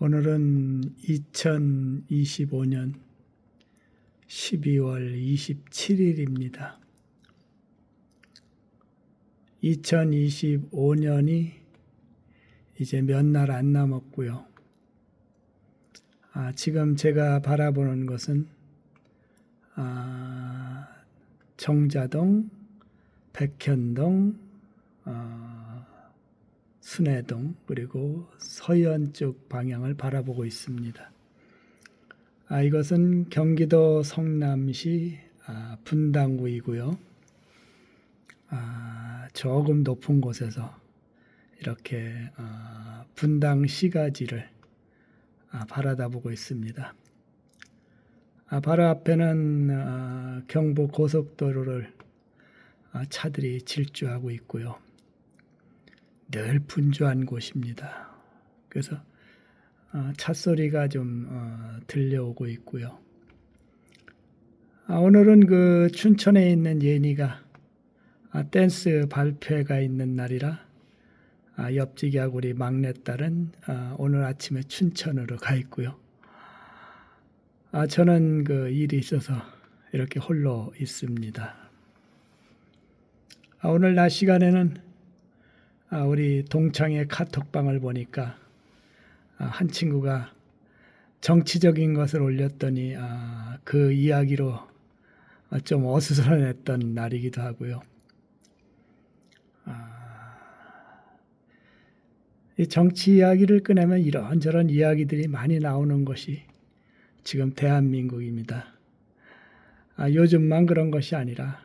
오늘은 2025년 12월 27일입니다. 2025년이 이제 몇 날 안 남았고요. 아, 지금 제가 바라보는 것은 아, 정자동, 백현동, 어, 순회동 그리고 서현 쪽 방향을 바라보고 있습니다. 아, 이것은 경기도 성남시 아, 분당구이고요. 아, 조금 높은 곳에서 이렇게 아, 분당 시가지를 아, 바라다보고 있습니다. 아, 바로 앞에는 아, 경부 고속도로를 아, 차들이 질주하고 있고요. 늘 분주한 곳입니다. 그래서 어, 차 소리가 좀 어, 들려오고 있고요. 아, 오늘은 그 춘천에 있는 예니가 아, 댄스 발표회가 있는 날이라 아, 옆집하고 우리 막내딸은 아, 오늘 아침에 춘천으로 가 있고요. 아, 저는 그 일이 있어서 이렇게 홀로 있습니다. 아, 오늘 낮 시간에는 아, 우리 동창의 카톡방을 보니까 아, 한 친구가 정치적인 것을 올렸더니 아, 그 이야기로 아, 좀 어수선했던 날이기도 하고요. 아, 이 정치 이야기를 꺼내면 이런저런 이야기들이 많이 나오는 것이 지금 대한민국입니다. 아, 요즘만 그런 것이 아니라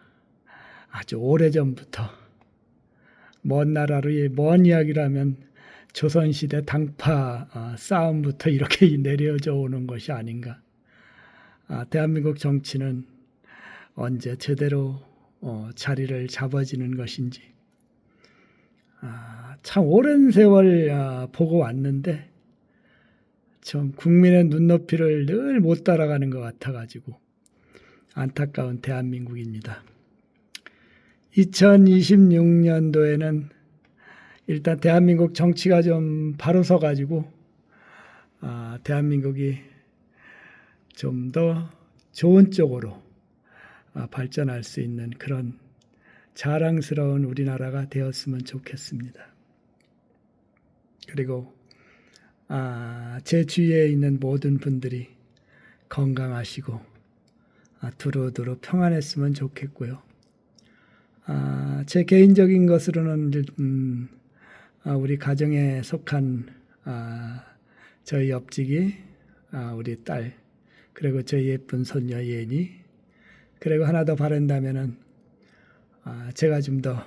아주 오래전부터 먼 나라로 먼 이야기라면 조선시대 당파 어, 싸움부터 이렇게 내려져 오는 것이 아닌가. 아, 대한민국 정치는 언제 제대로 어, 자리를 잡아지는 것인지 아, 참 오랜 세월 아, 보고 왔는데 좀 국민의 눈높이를 늘 못 따라가는 것 같아가지고 안타까운 대한민국입니다. 2026년도에는 일단 대한민국 정치가 좀 바로 서가지고 아, 대한민국이 좀 더 좋은 쪽으로 아, 발전할 수 있는 그런 자랑스러운 우리나라가 되었으면 좋겠습니다. 그리고 아, 제 주위에 있는 모든 분들이 건강하시고 아, 두루두루 평안했으면 좋겠고요. 아, 제 개인적인 것으로는 음, 아, 우리 가정에 속한 아, 저희 옆집이 아, 우리 딸 그리고 저희 예쁜 손녀 예니 그리고 하나 더 바란다면은 아, 제가 좀더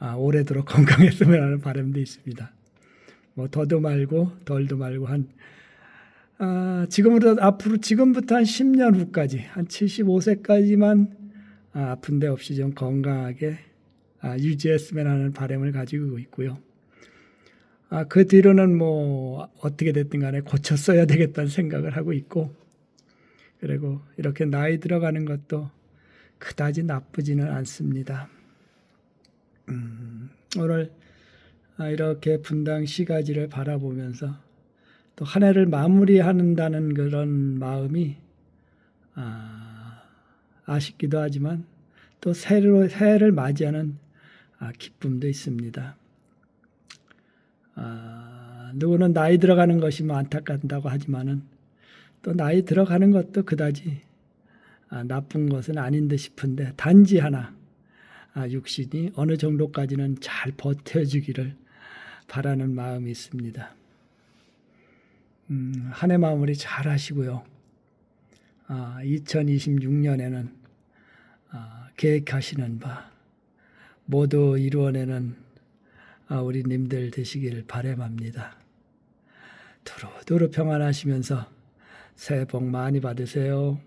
아, 오래도록 건강했으면 하는 바람도 있습니다. 뭐 더도 말고 덜도 말고 한 아, 지금부터 앞으로 지금부터 한 10년 후까지 한 75세까지만 아, 아픈 데 없이 좀 건강하게 아, 유지했으면 하는 바람을 가지고 있고요. 아, 그 뒤로는 뭐 어떻게 됐든 간에 고쳤어야 되겠다는 생각을 하고 있고 그리고 이렇게 나이 들어가는 것도 그다지 나쁘지는 않습니다. 음, 오늘 아, 이렇게 분당 시가지를 바라보면서 또 한 해를 마무리한다는 그런 마음이 아, 아쉽기도 하지만 또 새로 새해를 맞이하는 아, 기쁨도 있습니다. 아, 누구는 나이 들어가는 것이 뭐 안타깝다고 하지만은 또 나이 들어가는 것도 그다지 아, 나쁜 것은 아닌 듯 싶은데 단지 하나 아, 육신이 어느 정도까지는 잘 버텨주기를 바라는 마음이 있습니다. 음, 한 해 마무리 잘 하시고요. 아, 2026년에는 아, 계획하시는 바 모두 이루어내는 아, 우리 님들 되시기를 바람합니다. 두루두루 평안하시면서 새해 복 많이 받으세요.